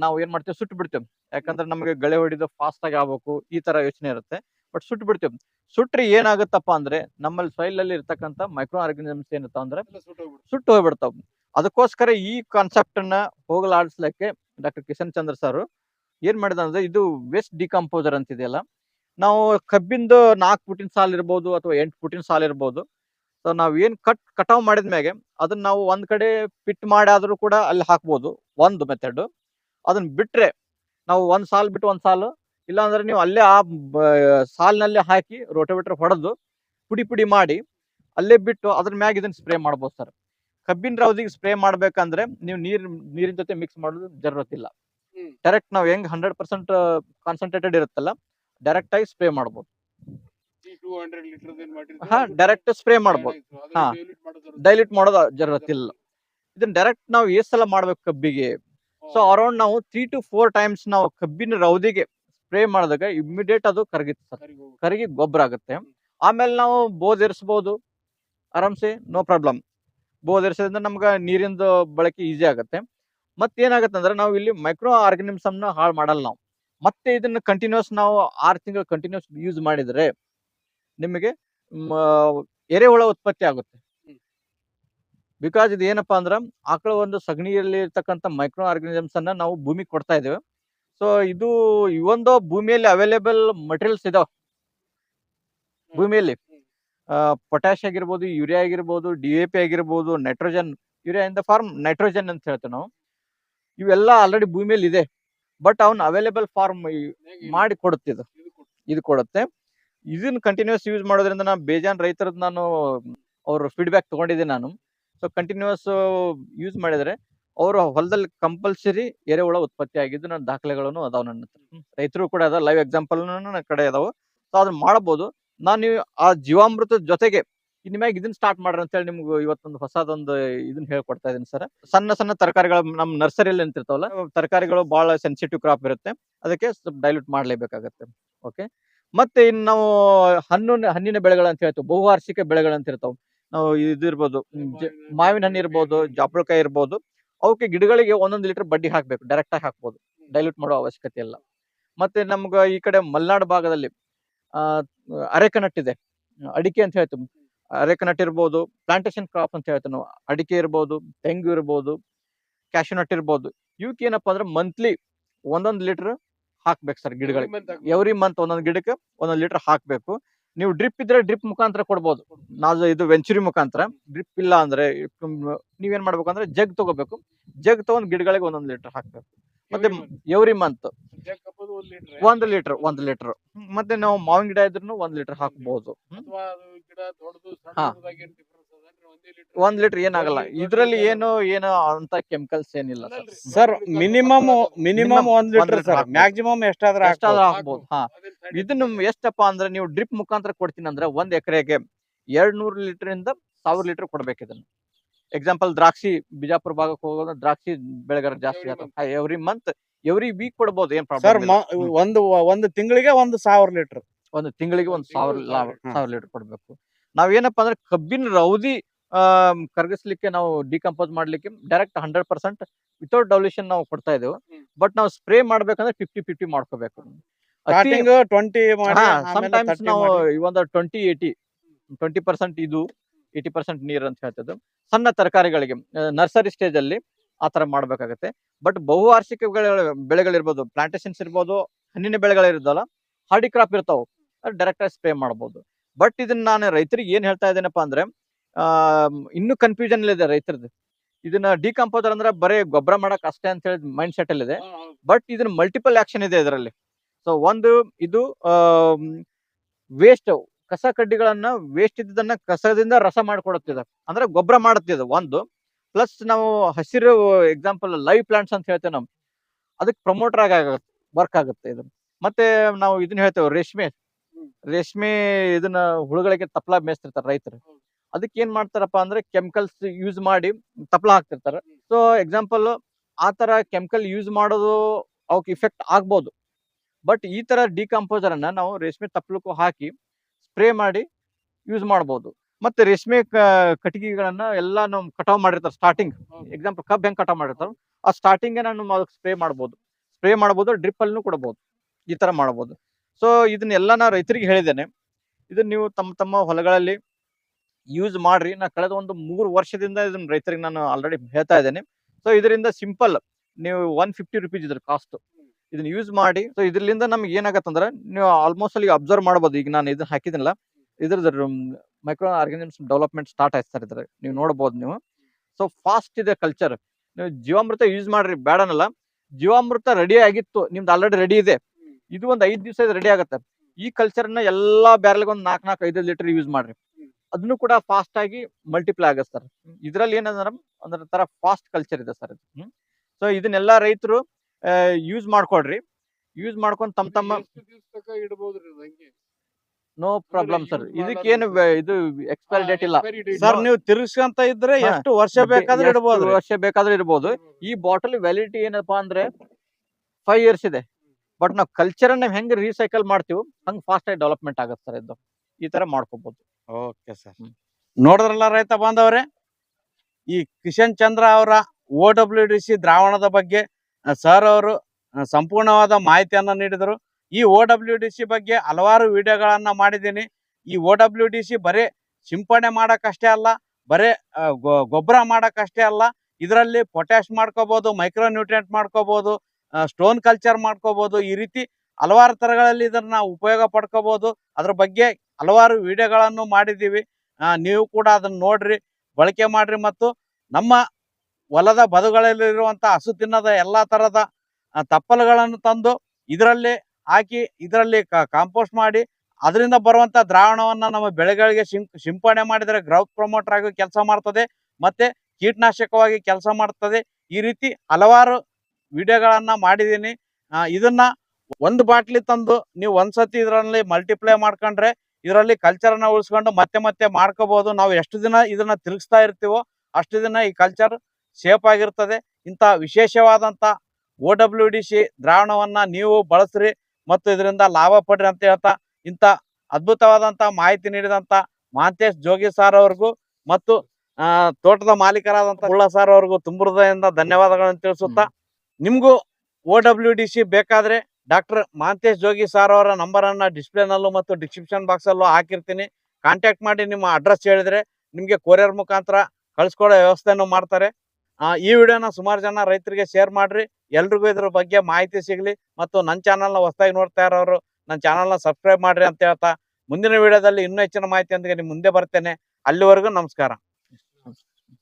ನಾವು ಏನ್ ಮಾಡ್ತೇವೆ? ಸುಟ್ಟು ಬಿಡ್ತೇವೆ. ಯಾಕಂದ್ರೆ ನಮಗೆ ಗಳೆ ಹೊಡಿದು ಫಾಸ್ಟ್ ಆಗಿ ಆಗ್ಬೇಕು ಈ ತರ ಯೋಚನೆ ಇರುತ್ತೆ. ಬಟ್ ಸುಟ್ಟು ಬಿಡ್ತೇವೆ. ಸುಟ್ರಿ ಏನಾಗುತ್ತಪ್ಪ ಅಂದ್ರೆ ನಮ್ಮಲ್ಲಿ ಸಾಯಿಲ್ ಅಲ್ಲಿ ಇರ್ತಕ್ಕಂಥ ಮೈಕ್ರೋ ಆರ್ಗನಿಸಮ್ಸ್ ಏನಿರ್ತಾವ ಅಂದ್ರೆ. ಸುಟ್ಟು ಹೋಗ್ಬಿಡ್ತಾವ. ಅದಕ್ಕೋಸ್ಕರ ಈ ಕಾನ್ಸೆಪ್ಟ್ ಅನ್ನ ಹೋಗಲಾಡಿಸ್ಲಿಕ್ಕೆ ಡಾಕ್ಟರ್ ಕಿಶನ್ ಚಂದ್ರ ಸರ್ ಏನ್ ಮಾಡಿದ ಅಂದ್ರೆ ಇದು ವೇಸ್ಟ್ ಡಿಕಂಪೋಸರ್ ಅಂತಿದೆಯಲ್ಲ. ನಾವು ಕಬ್ಬಿಂದು ನಾಲ್ಕು ಫುಟಿನ ಸಾಲ್ ಇರ್ಬೋದು ಅಥವಾ ಎಂಟು ಫುಟಿನ ಸಾಲ್ ಇರ್ಬೋದು. ಸೊ ನಾವ್ ಏನ್ ಕಟ್ ಕಟಾವ್ ಮಾಡಿದ ಮ್ಯಾಗೆ ಅದನ್ನ ನಾವು ಒಂದ್ ಕಡೆ ಪಿಟ್ ಮಾಡಾದ್ರೂ ಕೂಡ ಅಲ್ಲಿ ಹಾಕ್ಬೋದು ಒಂದು ಮೆಥಡ್ ಅದನ್ನ ಬಿಟ್ರೆ ನಾವು ಒಂದ್ ಸಾಲ್ ಬಿಟ್ಟು ಒಂದ್ ಸಾಲು ಇಲ್ಲಾಂದ್ರೆ ನೀವು ಅಲ್ಲೇ ಆ ಸಾಲಿನಲ್ಲಿ ಹಾಕಿ ರೋಟೋವೇಟರ್ ಹೊಡೆದು ಪುಡಿ ಪುಡಿ ಮಾಡಿ ಅಲ್ಲೇ ಬಿಟ್ಟು ಅದ್ರ ಮ್ಯಾಗ ಇದನ್ನ ಸ್ಪ್ರೇ ಮಾಡ್ಬೋದು ಸರ್ ಕಬ್ಬಿನ ರೌದಿಗೆ ಸ್ಪ್ರೇ ಮಾಡ್ಬೇಕಂದ್ರೆ ನೀವು ನೀರ್ ನೀರಿನ ಜೊತೆ ಮಿಕ್ಸ್ ಮಾಡೋದು ಜರೂರತ್ ಇಲ್ಲ ಡೈರೆಕ್ಟ್ ನಾವು ಹೆಂಗ್ ಹಂಡ್ರೆಡ್ ಪರ್ಸೆಂಟ್ ಕಾನ್ಸಂಟ್ರೇಟೆಡ್ ಇರುತ್ತಲ್ಲ ಡೈರೆಕ್ಟ್ ಆಗಿ ಸ್ಪ್ರೇ ಮಾಡ್ಬೋದು. ಹಾ ಡೈರೆಕ್ಟ್ ಸ್ಪ್ರೇ ಮಾಡಬಹುದು ಹಾ. ಡೈಲ್ಯೂಟ್ ಮಾಡೋದು ಜರೂರತ್ ಇಲ್ಲ ಇದನ್ನ ಡೈರೆಕ್ಟ್ ನಾವು ಎಷ್ಟು ಸಲ ಮಾಡ್ಬೇಕು ಕಬ್ಬಿಗೆ. ಸೊ ಅರೌಂಡ್ ನಾವು ತ್ರೀ ಟು ಫೋರ್ ಟೈಮ್ಸ್ ನಾವು ಕಬ್ಬಿನ ರೌದಿಗೆ ಸ್ಪ್ರೇ ಮಾಡಿದಾಗ ಇಮಿಡಿಯೇಟ್ ಅದು ಕರಗಿತ್ತು ಕರಗಿ ಗೊಬ್ಬರ ಆಗುತ್ತೆ. ಆಮೇಲೆ ನಾವು ಬೋಧರಿಸ್ಬೋದು ಆರಾಮ್ಸಿ ನೋ ಪ್ರಾಬ್ಲಮ್ ಬೋಧರಿಸೋದ್ರಿಂದ ನಮ್ಗೆ ನೀರಿಂದ ಬಳಕೆ ಈಸಿ ಆಗುತ್ತೆ. ಮತ್ತೆ ಏನಾಗುತ್ತೆ ಅಂದ್ರೆ ನಾವು ಇಲ್ಲಿ ಮೈಕ್ರೋ ಆರ್ಗನಿಸಮ್ನ ಹಾಳು ಮಾಡಲ್ಲ ನಾವು. ಮತ್ತೆ ಇದನ್ನ ಕಂಟಿನ್ಯೂಸ್ ನಾವು ಆರು ತಿಂಗಳು ಕಂಟಿನ್ಯೂಸ್ ಯೂಸ್ ಮಾಡಿದ್ರೆ ನಿಮಗೆ ಎರೆಹುಳ ಉತ್ಪತ್ತಿ ಆಗುತ್ತೆ. ಬಿಕಾಸ್ ಇದು ಏನಪ್ಪಾ ಅಂದ್ರೆ ಆಕಳ ಒಂದು ಸಗಣಿಯಲ್ಲಿ ಇರ್ತಕ್ಕಂಥ ಮೈಕ್ರೋ ಆರ್ಗನಿಸಮ್ಸ್ ಅನ್ನ ನಾವು ಭೂಮಿಗೆ ಕೊಡ್ತಾ ಇದ್ದೇವೆ. ಸೊ ಇದು ಇವೊಂದು ಭೂಮಿಯಲ್ಲಿ ಅವೈಲೇಬಲ್ ಮಟೀರಿಯಲ್ಸ್ ಇದಾವೆ. ಭೂಮಿಯಲ್ಲಿ. ಪೊಟ್ಯಾಶ್ ಆಗಿರ್ಬೋದು ಯೂರಿಯಾ ಆಗಿರ್ಬೋದು ಡಿ ಎ ಪಿ ಆಗಿರ್ಬೋದು nitrogen urea in the form nitrogen ಅಂತ ಹೇಳ್ತೇವೆ ನಾವು. ಇವೆಲ್ಲ ಆಲ್ರೆಡಿ ಭೂಮಿಯಲ್ಲಿ ಇದೆ ಬಟ್ ಅವನ್ ಅವೈಲೇಬಲ್ ಫಾರ್ಮ್ ಮಾಡಿ ಕೊಡುತ್ತೆ ಇದು ಇದು ಕೊಡುತ್ತೆ. ಇದನ್ನ ಕಂಟಿನ್ಯೂಸ್ ಯೂಸ್ ಮಾಡೋದ್ರಿಂದ ನಾನು ಬೇಜಾನ್ ರೈತರದ್ದು ನಾನು ಅವ್ರ ಫೀಡ್ಬ್ಯಾಕ್ ತಗೊಂಡಿದ್ದೆ ನಾನು. ಸೊ ಕಂಟಿನ್ಯೂಸ್ ಯೂಸ್ ಮಾಡಿದ್ರೆ ಅವರು ಹೊಲದಲ್ಲಿ ಕಂಪಲ್ಸರಿ ಎರೆಹುಳ ಉತ್ಪತ್ತಿ ಆಗಿದ್ದು ನನ್ನ ದಾಖಲೆಗಳನ್ನು ಅದಾವ ನನ್ನ ರೈತರು ಕೂಡ ಅದ ಲೈವ್ ಎಕ್ಸಾಂಪಲ್ ನನ್ನ ಕಡೆ ಅದಾವ. ಸೊ ಅದನ್ನ ಮಾಡಬಹುದು ನಾನು ನೀವು ಆ ಜೀವಾಮೃತದ ಜೊತೆಗೆ ಇನ್ಮ್ಯಾಗ ಇದನ್ನ ಸ್ಟಾರ್ಟ್ ಮಾಡ್ರಿ ಅಂತ ಹೇಳಿ ನಿಮ್ಗೆ ಇವತ್ತೊಂದು ಹೊಸದೊಂದು ಇದನ್ನ ಹೇಳ್ಕೊಡ್ತಾ ಇದೀನಿ ಸರ್. ಸಣ್ಣ ಸಣ್ಣ ತರಕಾರಿಗಳು ನಮ್ಮ ನರ್ಸರಿಯಲ್ಲಿ ನಿಂತಿರ್ತಾವಲ್ಲ ತರಕಾರಿಗಳು ಬಹಳ ಸೆನ್ಸಿಟಿವ್ ಕ್ರಾಪ್ ಇರುತ್ತೆ. ಅದಕ್ಕೆ ಸ್ವಲ್ಪ ಡೈಲ್ಯೂಟ್ ಮಾಡ್ಲೇಬೇಕಾಗತ್ತೆ. ಓಕೆ ಮತ್ತೆ ಇನ್ನು ನಾವು ಹಣ್ಣು ಹಣ್ಣಿನ ಬೆಳೆಗಳು ಅಂತ ಹೇಳ್ತೀವಿ, ಬಹುವಾರ್ಷಿಕ ಬೆಳೆಗಳು ಅಂತ ಇರ್ತಾವ. ನಾವು ಇದು ಇರ್ಬೋದು ಜ- ಮಾವಿನ ಹಣ್ಣು ಇರ್ಬೋದು ಜಾಪಳಕಾಯಿ ಇರ್ಬೋದು, ಅವಕ್ಕೆ ಗಿಡಗಳಿಗೆ ಒಂದೊಂದು ಲೀಟರ್ ಬಡ್ಡಿ ಹಾಕಬೇಕು ಡೈರೆಕ್ಟ್ ಆಗಿ ಹಾಕ್ಬೋದು ಡೈಲ್ಯೂಟ್ ಮಾಡೋ ಅವಶ್ಯಕತೆ ಇಲ್ಲ. ಮತ್ತೆ ನಮ್ಗೆ ಈ ಕಡೆ ಮಲ್ನಾಡು ಭಾಗದಲ್ಲಿ ಅರೆಕನಟ್ಟಿದೆ ಅಡಿಕೆ ಅಂತ ಹೇಳ್ತೀವಿ, ಅರೆಕನಟ್ ಇರ್ಬೋದು ಪ್ಲಾಂಟೇಶನ್ ಕ್ರಾಪ್ ಅಂತ ಹೇಳ್ತೇವೆ ನಾವು, ಅಡಿಕೆ ಇರ್ಬೋದು, ತೆಂಗು ಇರ್ಬೋದು ಕ್ಯಾಶುನಟ್ ಇರ್ಬೋದು ಇವಕ್ಕೆ ಏನಪ್ಪಾ ಅಂದ್ರೆ ಮಂತ್ಲಿ ಒಂದೊಂದು ಲೀಟರ್ ಹಾಕ್ಬೇಕು ಸರ್ ಗಿಡಗಳಿಗೆ. ಎವ್ರಿ ಮಂತ್ ಒಂದೊಂದು ಗಿಡಕ್ಕೆ ಒಂದೊಂದು ಲೀಟರ್ ಹಾಕ್ಬೇಕು. ನೀವು ಡ್ರಿಪ್ ಇದ್ರೆ ಡ್ರಿಪ್ ಮುಖಾಂತರ ಕೊಡ್ಬೋದು. ನಾವು ಇದು ವೆಂಚುರಿ ಮುಖಾಂತರ. ಡ್ರಿಪ್ ಇಲ್ಲ ಅಂದ್ರೆ ನೀವೇನ್ ಮಾಡ್ಬೇಕು ಅಂದ್ರೆ ಜಗ್ ತಗೋಬೇಕು. ಜಗ್ ತಗೊಂಡ್ ಗಿಡಗಳಿಗೆ ಒಂದೊಂದು ಲೀಟರ್ ಹಾಕ್ಬೇಕು. ಮತ್ತೆ ಎವ್ರಿ ಮಂತ್ ಒಂದ್ ಲೀಟರ್ ಒಂದ್ ಲೀಟರ್ ಮತ್ತೆ ನಾವು ಮಾವಿನ ಗಿಡ ಇದ್ರೂ ಒಂದ್ ಲೀಟರ್ ಹಾಕ್ಬಹುದು. ಒಂದ್ ಲೀಟರ್ ಏನಾಗಲ್ಲ ಇದ್ರಲ್ಲಿ ಏನು ಏನು ಅಂತ ಕೆಮಿಕಲ್ಸ್ ಏನಿಲ್ಲ ಸರ್. ಮಿನಿಮಮ್ ಮಿನಿಮಮ್ ಒಂದ್ ಲೀಟರ್ ಸರ್. ಮ್ಯಾಕ್ಸಿಮಮ್ ಎಷ್ಟಾದ್ರೂ ಎಷ್ಟಾದ್ರೂ ಹಾಕ್ಬೋದು. ಹಾ. ಇದನ್ನ ಎಷ್ಟಪ್ಪ ಅಂದ್ರೆ ನೀವು ಡ್ರಿಪ್ ಮುಖಾಂತರ ಕೊಡ್ತೀನಿ ಅಂದ್ರೆ ಒಂದ್ ಎಕರೆಗೆ ಎರಡ್ ನೂರು ಲೀಟರ್ ಇಂದ ಸಾವಿರ ಲೀಟರ್ ಕೊಡ್ಬೇಕು ಇದನ್ನ. ಎಕ್ಸಾಂಪಲ್ ದ್ರಾಕ್ಷಿ ಬಿಜಾಪುರ ಭಾಗಕ್ಕೆ ಹೋಗೋದ್ರೆ ದ್ರಾಕ್ಷಿ ಬೆಳೆಗಾರ ಜಾಸ್ತಿ ಆಗ್ತದೆ ಎವ್ರಿ ಮಂತ್ ಎವ್ರಿ ವೀಕ್ ಕೊಡ್ಬೋದು ಏನ್ ಸರ್ ಪ್ರಾಬ್ಲಮ್ ಒಂದು ಒಂದು ತಿಂಗಳಿಗೆ ಒಂದು ಸಾವಿರ ಲೀಟರ್. ಒಂದು ತಿಂಗಳಿಗೆ ಒಂದು ಸಾವಿರ. ಸಾವಿರ ಲೀಟರ್ ಕೊಡ್ಬೇಕು. ನಾವೇನಪ್ಪ ಅಂದ್ರೆ ಕಬ್ಬಿನ ರೌದಿ ಕರಗಿಸ್ಲಿಕ್ಕೆ ನಾವು ಡಿಕಂಪೋಸ್ ಮಾಡ್ಲಿಕ್ಕೆ direct hundred percent without dilution ನಾವು ಕೊಡ್ತಾ ಇದ್ದೇವೆ. ಬಟ್ ನಾವು ಸ್ಪ್ರೇ ಮಾಡ್ಬೇಕಂದ್ರೆ ಫಿಫ್ಟಿ ಫಿಫ್ಟಿ ಮಾಡ್ಕೋಬೇಕು. ಟ್ವೆಂಟಿ ಸಮಟೈಮ್ಸ್ ನಾವು ಒಂದು ಟ್ವೆಂಟಿ ಏಯ್ಟಿ ಟ್ವೆಂಟಿ ಪರ್ಸೆಂಟ್ ಇದು ಏಯ್ಟಿ ಪರ್ಸೆಂಟ್ ನೀರು ಅಂತ ಹೇಳ್ತಿದ್ದು. ಸಣ್ಣ ತರಕಾರಿಗಳಿಗೆ ನರ್ಸರಿ ಸ್ಟೇಜ್ ಅಲ್ಲಿ ಆ ತರ ಮಾಡ್ಬೇಕಾಗತ್ತೆ. ಬಟ್ ಬಹುವಾರ್ಷಿಕ ಬೆಳೆ- ಬೆಳೆಗಳಿರ್ಬೋದು ಪ್ಲಾಂಟೇಶನ್ಸ್ ಇರ್ಬೋದು ಹಣ್ಣಿನ ಬೆಳೆಗಳಿರ್ದಲ್ಲ ಹಾರ್ಡಿ ಕ್ರಾಪ್ ಇರ್ತಾವ. ಡೈರೆಕ್ಟ್ ಆಗಿ ಸ್ಪ್ರೇ ಮಾಡ್ಬೋದು. ಬಟ್ ಇದನ್ನ ನಾನು ರೈತರಿಗೆ ಏನ್ ಹೇಳ್ತಾ ಇದ್ದೇನಪ್ಪ ಅಂದ್ರೆ ಇನ್ನೂ ಕನ್ಫ್ಯೂಷನ್ ಇದೆ ರೈತರದ್ದು ಇದನ್ನ ಡಿಕಂಪೋಸರ್ ಅಂದ್ರೆ ಬರೀ ಗೊಬ್ಬರ ಮಾಡಕ್ ಅಷ್ಟೇ ಅಂತ ಹೇಳಿ ಮೈಂಡ್ ಸೆಟ್ ಅಲ್ಲಿ ಇದೆ. ಬಟ್ ಇದನ್ನ ಮಲ್ಟಿಪಲ್ ಆಕ್ಷನ್ ಇದೆ ಇದರಲ್ಲಿ. ಸೊ ಒಂದು ಇದು ವೇಸ್ಟ್ ಕಸ ಕಡ್ಡಿಗಳನ್ನ ವೇಸ್ಟ್ ಇದ್ದದನ್ನ ಕಸದಿಂದ ರಸ ಮಾಡಿಕೊಡುತ್ತಿದೆ. ಅಂದ್ರೆ ಗೊಬ್ಬರ ಮಾಡುತ್ತಿದೆ ಒಂದು. ಪ್ಲಸ್ ನಾವು ಹಸಿರು ಎಕ್ಸಾಂಪಲ್ ಲೈವ್ ಪ್ಲಾಂಟ್ಸ್ ಅಂತ ಹೇಳ್ತೇವೆ ನಾವು. ಅದಕ್ಕೆ ಪ್ರಮೋಟರ್ ಆಗಿ ಆಗುತ್ತೆ ವರ್ಕ್ ಆಗುತ್ತೆ ಇದು. ಮತ್ತೆ ನಾವು ಇದನ್ನ ಹೇಳ್ತೇವೆ ರೇಷ್ಮೆ. ರೇಷ್ಮೆ ಇದನ್ನ ಹುಳುಗಳಿಗೆ ತಪ್ಪಲ ಮೇಯಿಸ್ತಿರ್ತಾರೆ ರೈತರು. ಅದಕ್ಕೆ ಏನ್ ಮಾಡ್ತಾರಪ್ಪ ಅಂದ್ರೆ ಕೆಮಿಕಲ್ಸ್ ಯೂಸ್ ಮಾಡಿ ತಪ್ಪಲ ಹಾಕ್ತಿರ್ತಾರೆ. ಸೊ ಎಕ್ಸಾಂಪಲ್ ಆ ತರ ಕೆಮಿಕಲ್ ಯೂಸ್ ಮಾಡೋದು ಅವಕ್ಕೆ ಇಫೆಕ್ಟ್ ಆಗ್ಬೋದು. ಬಟ್ ಈ ತರ ಡಿಕಂಪೋಸರ್ ಅನ್ನ ನಾವು ರೇಷ್ಮೆ ತಪ್ಪಲಕ್ಕೂ ಹಾಕಿ ಸ್ಪ್ರೇ ಮಾಡಿ ಯೂಸ್ ಮಾಡ್ಬೋದು. ಮತ್ತೆ ರೇಷ್ಮೆ ಕಟ್ಟಿಗೆಗಳನ್ನ ಎಲ್ಲ ನಾವು ಕಟಾವ್ ಮಾಡಿರ್ತಾರೆ ಸ್ಟಾರ್ಟಿಂಗ್ ಎಕ್ಸಾಂಪಲ್ ಕಬ್ ಹೆಂಗ್ ಕಟಾವ್ ಮಾಡಿರ್ತಾರೆ ಆ ಸ್ಟಾರ್ಟಿಂಗ್ ನಾನು ಸ್ಪ್ರೇ ಮಾಡ್ಬೋದು. ಸ್ಪ್ರೇ ಮಾಡ್ಬೋದು ಡ್ರಿಪ್ ಅಲ್ಲಿ ಕೊಡಬಹುದು ಈ ತರ ಮಾಡ್ಬೋದು. ಸೊ ಇದನ್ನೆಲ್ಲ ನಾ ರೈತರಿಗೆ ಹೇಳಿದ್ದೇನೆ. ಇದನ್ನ ನೀವು ತಮ್ಮ ತಮ್ಮ ಹೊಲಗಳಲ್ಲಿ ಯೂಸ್ ಮಾಡ್ರಿ. ನಾ ಕಳೆದ ಒಂದು ಮೂರು ವರ್ಷದಿಂದ ಇದನ್ನ ರೈತರಿಗೆ ನಾನು ಆಲ್ರೆಡಿ ಹೇಳ್ತಾ ಇದ್ದೇನೆ. ಸೊ ಇದರಿಂದ ಸಿಂಪಲ್ ನೀವು ಒನ್ ಫಿಫ್ಟಿ ರುಪೀಸ್ ಇದ್ರ ಕಾಸ್ಟ್ ಇದನ್ನ ಯೂಸ್ ಮಾಡಿ. ಸೊ ಇದರಿಂದ ನಮ್ಗೆ ಏನಾಗತ್ತಂದ್ರೆ, ನೀವು ಆಲ್ಮೋಸ್ಟ್ ಅಲ್ಲಿ ಅಬ್ಸರ್ವ್ ಮಾಡ್ಬೋದು. ಈಗ ನಾನು ಇದನ್ನ ಹಾಕಿದಿನಲ್ಲ ಇದ್ರದ್ದು ಮೈಕ್ರೋ ಆರ್ಗಾನಿಸಮ್ಸ್ ಡೆವಲಪ್ಮೆಂಟ್ ಸ್ಟಾರ್ಟ್ ಆಯ್ತಾ ಇದ್ರೆ ನೀವು ನೋಡ್ಬೋದು ನೀವು. ಸೊ ಫಾಸ್ಟ್ ಇದೆ ಕಲ್ಚರ್ ನೀವು ಜೀವಾಮೃತ ಯೂಸ್ ಮಾಡ್ರಿ. ಬೇಡನಲ್ಲ ಜೀವಾಮೃತ ರೆಡಿ ಆಗಿತ್ತು. ನಿಮ್ದು ಆಲ್ರೆಡಿ ರೆಡಿ ಇದೆ. ಇದು ಒಂದು ಐದು ದಿವಸ ರೆಡಿ ಆಗುತ್ತೆ. ಈ ಕಲ್ಚರ್ನ ಎಲ್ಲಾ ಬ್ಯಾರಲ್ಗೆ ಒಂದು ನಾಲ್ಕು ನಾಲ್ಕು ಐದು ಲೀಟರ್ ಯೂಸ್ ಮಾಡ್ರಿ. ಅದನ್ನು ಕೂಡ ಫಾಸ್ಟ್ ಆಗಿ ಮಲ್ಟಿಪ್ಲೈ ಆಗುತ್ತೆ ಸರ್ ಇದ್ರಲ್ಲಿ ಏನಂದ್ರೆ ಒಂದ್ರ ತರ ಫಾಸ್ಟ್ ಕಲ್ಚರ್ ಇದೆ ಸರ್ ಇದು. ಸೊ ಇದನ್ನೆಲ್ಲ ರೈತರು ಯೂಸ್ ಮಾಡ್ಕೊಡ್ರಿ ಯೂಸ್ ಮಾಡ್ಕೊಂಡು ತಮ್ಮ ತಮ್ಮ ನೋ ಪ್ರಾಬ್ಲಮ್ ಸರ್ ಇದಕ್ಕೆ ಇದಕ್ಕೇನು ಇದು ಎಕ್ಸ್ಪೈರಿ ಡೇಟ್ ಇಲ್ಲ. ಸರ್ ನೀವು ತಿರ್ಗಿಸ್ಕೊಂತ ಇದ್ರೆ. ಎಷ್ಟು ವರ್ಷ ಬೇಕಾದ್ರೆ ಇಡಬಹುದು ವರ್ಷ ಬೇಕಾದ್ರೆ ಇರ್ಬೋದು ಈ ಬಾಟಲ್ ವ್ಯಾಲಿಡಿಟಿ ಏನಪ್ಪಾ ಅಂದ್ರೆ ಫೈವ್ ಇಯರ್ಸ್ ಇದೆ. ಬಟ್ ನಾವು ಕಲ್ಚರ್ ನಾವ್ ಹೆಂಗ್ ರೀಸೈಕಲ್ ಮಾಡ್ತೀವಿ ಹಂಗ್ ಫಾಸ್ಟ್ ಆಗಿ ಡೆವಲಪ್ಮೆಂಟ್ ಆಗುತ್ತೆ ಸರ್ ಇದು. ಈ ತರ ಮಾಡ್ಕೋಬಹುದು ಓಕೆ ಸರ್ ನೋಡಿದ್ರಲ್ಲ ರೈತ ಬಾಂಧವ್ರೆ ಈ ಕಿಶನ್ ಚಂದ್ರ ಅವರ ಓ ಡಬ್ಲ್ಯೂ ಡಿ ಸಿ ದ್ರಾವಣದ ಬಗ್ಗೆ ಸರ್ ಅವರು ಸಂಪೂರ್ಣವಾದ ಮಾಹಿತಿಯನ್ನು ನೀಡಿದರು. ಈ ಓ ಡಬ್ಲ್ಯೂ ಡಿ ಸಿ ಬಗ್ಗೆ ಹಲವಾರು ವಿಡಿಯೋಗಳನ್ನ ಮಾಡಿದ್ದೀನಿ. ಈ ಓ ಡಬ್ಲ್ಯೂ ಡಿ ಸಿ ಬರೀ ಸಿಂಪಡಣೆ ಮಾಡೋಕ್ಕಷ್ಟೇ ಅಲ್ಲ ಬರೇ ಗೊ- ಗೊಬ್ಬರ ಮಾಡೋಕ್ಕಷ್ಟೇ ಅಲ್ಲ ಇದರಲ್ಲಿ ಪೊಟ್ಯಾಶ್ ಮಾಡ್ಕೋಬಹುದು ಮೈಕ್ರೋ ನ್ಯೂಟ್ರಿಯೆಂಟ್ ಮಾಡ್ಕೋಬಹುದು ಸ್ಟೋನ್ ಕಲ್ಚರ್ ಮಾಡ್ಕೋಬಹುದು ಈ ರೀತಿ ಹಲವಾರು ಥರಗಳಲ್ಲಿ ಇದನ್ನ ಉಪಯೋಗ ಪಡ್ಕೋಬೋದು. ಅದ್ರ ಬಗ್ಗೆ ಹಲವಾರು ವಿಡಿಯೋಗಳನ್ನು ಮಾಡಿದ್ದೀವಿ. ನೀವು ಕೂಡ ಅದನ್ನು ನೋಡ್ರಿ, ಬಳಕೆ ಮಾಡ್ರಿ ಮತ್ತು ನಮ್ಮ ಹೊಲದ ಬದುಗಳಲ್ಲಿರುವಂಥ ಹಸು ತಿನ್ನದ ಎಲ್ಲಾ ಥರದ ತಪ್ಪಲುಗಳನ್ನು ತಂದು ಇದರಲ್ಲಿ ಹಾಕಿ, ಇದರಲ್ಲಿ ಕಾಂಪೋಸ್ಟ್ ಮಾಡಿ, ಅದರಿಂದ ಬರುವಂಥ ದ್ರಾವಣವನ್ನು ನಮ್ಮ ಬೆಳೆಗಳಿಗೆ ಸಿಂಪಡಣೆ ಮಾಡಿದರೆ ಗ್ರೌತ್ ಪ್ರಮೋಟರ್ ಆಗಿ ಕೆಲಸ ಮಾಡ್ತದೆ ಮತ್ತೆ ಕೀಟನಾಶಕವಾಗಿ ಕೆಲಸ ಮಾಡ್ತದೆ. ಈ ರೀತಿ ಹಲವಾರು ವಿಡಿಯೋಗಳನ್ನು ಮಾಡಿದ್ದೀನಿ. ಇದನ್ನು ಇದನ್ನ ಒಂದು ಬಾಟ್ಲಿ ತಂದು ನೀವು ಒಂದ್ಸತಿ ಇದರಲ್ಲಿ ಮಲ್ಟಿಪ್ಲೈ ಮಾಡ್ಕೊಂಡ್ರೆ ಇದರಲ್ಲಿ ಕಲ್ಚರ್ನ ಉಳಿಸ್ಕೊಂಡು ಮತ್ತೆ ಮತ್ತೆ ಮಾಡ್ಕೋಬಹುದು ನಾವು ಎಷ್ಟು ದಿನ ಇದನ್ನ ತಿರುಗಿಸ್ತಾ ಇರ್ತೀವೋ ಅಷ್ಟು ದಿನ ಈ ಕಲ್ಚರ್ ಸೇಫ್ ಆಗಿರ್ತದೆ. ಇಂಥ ವಿಶೇಷವಾದಂತ ಓ ಡಬ್ಲ್ಯೂ ಡಿ ಸಿ ದ್ರಾವಣವನ್ನ ನೀವು ಬಳಸ್ರಿ ಮತ್ತು ಇದರಿಂದ ಲಾಭ ಪಡ್ರಿ ಅಂತ ಹೇಳ್ತಾ ಇಂಥ ಅದ್ಭುತವಾದಂತ ಮಾಹಿತಿ ನೀಡಿದಂತ ಮಹಾಂತೇಶ್ ಜೋಗಿ ಸಾರ್ ಅವ್ರಿಗೂ ಮತ್ತು ತೋಟದ ಮಾಲೀಕರಾದಂತ ಉಳ್ಳ ಸಾರ್ ಅವ್ರಿಗೂ ತುಂಬ ಹೃದಯದಿಂದ ಧನ್ಯವಾದಗಳನ್ನು ತಿಳಿಸುತ್ತಾ ನಿಮಗೂ ಓ ಡಬ್ಲ್ಯೂ ಡಿ ಸಿ ಬೇಕಾದ್ರೆ ಡಾಕ್ಟರ್ ಮಹಾಂತೇಶ್ ಜೋಗಿ ಸಾರ್ ಅವರ ನಂಬರ್ ಡಿಸ್ಪ್ಲೇನಲ್ಲೂ ಡಿಸ್ಪ್ಲೇ ನಲ್ಲೂ ಮತ್ತು ಡಿಸ್ಕ್ರಿಪ್ಷನ್ ಬಾಕ್ಸ್ ಅಲ್ಲೂ ಹಾಕಿರ್ತೀನಿ. ಕಾಂಟ್ಯಾಕ್ಟ್ ಮಾಡಿ ನಿಮ್ಮ ಅಡ್ರೆಸ್ ಹೇಳಿದ್ರೆ ನಿಮಗೆ ಕೊರಿಯರ್ ಮುಖಾಂತರ ಕಳ್ಸ್ಕೊಡೋ ವ್ಯವಸ್ಥೆನೂ ಮಾಡ್ತಾರೆ. ಈ ವಿಡಿಯೋನ ಸುಮಾರು ಜನ ರೈತರಿಗೆ ಶೇರ್ ಮಾಡ್ರಿ. ಎಲ್ರಿಗೂ ಇದ್ರ ಬಗ್ಗೆ ಮಾಹಿತಿ ಸಿಗಲಿ ಮತ್ತು ನನ್ನ ಚಾನಲ್ನ ಹೊಸದಾಗಿ ನೋಡ್ತಾ ಇರೋರು ನನ್ನ ಚಾನಲ್ನ ಸಬ್ಸ್ಕ್ರೈಬ್ ಮಾಡ್ರಿ ಅಂತ ಹೇಳ್ತಾ ಮುಂದಿನ ವಿಡಿಯೋದಲ್ಲಿ ಇನ್ನೂ ಹೆಚ್ಚಿನ ಮಾಹಿತಿಯೊಂದಿಗೆ ನಿಮ್ಮ ಮುಂದೆ ಬರ್ತೇನೆ. ಅಲ್ಲಿವರೆಗೂ ನಮಸ್ಕಾರ.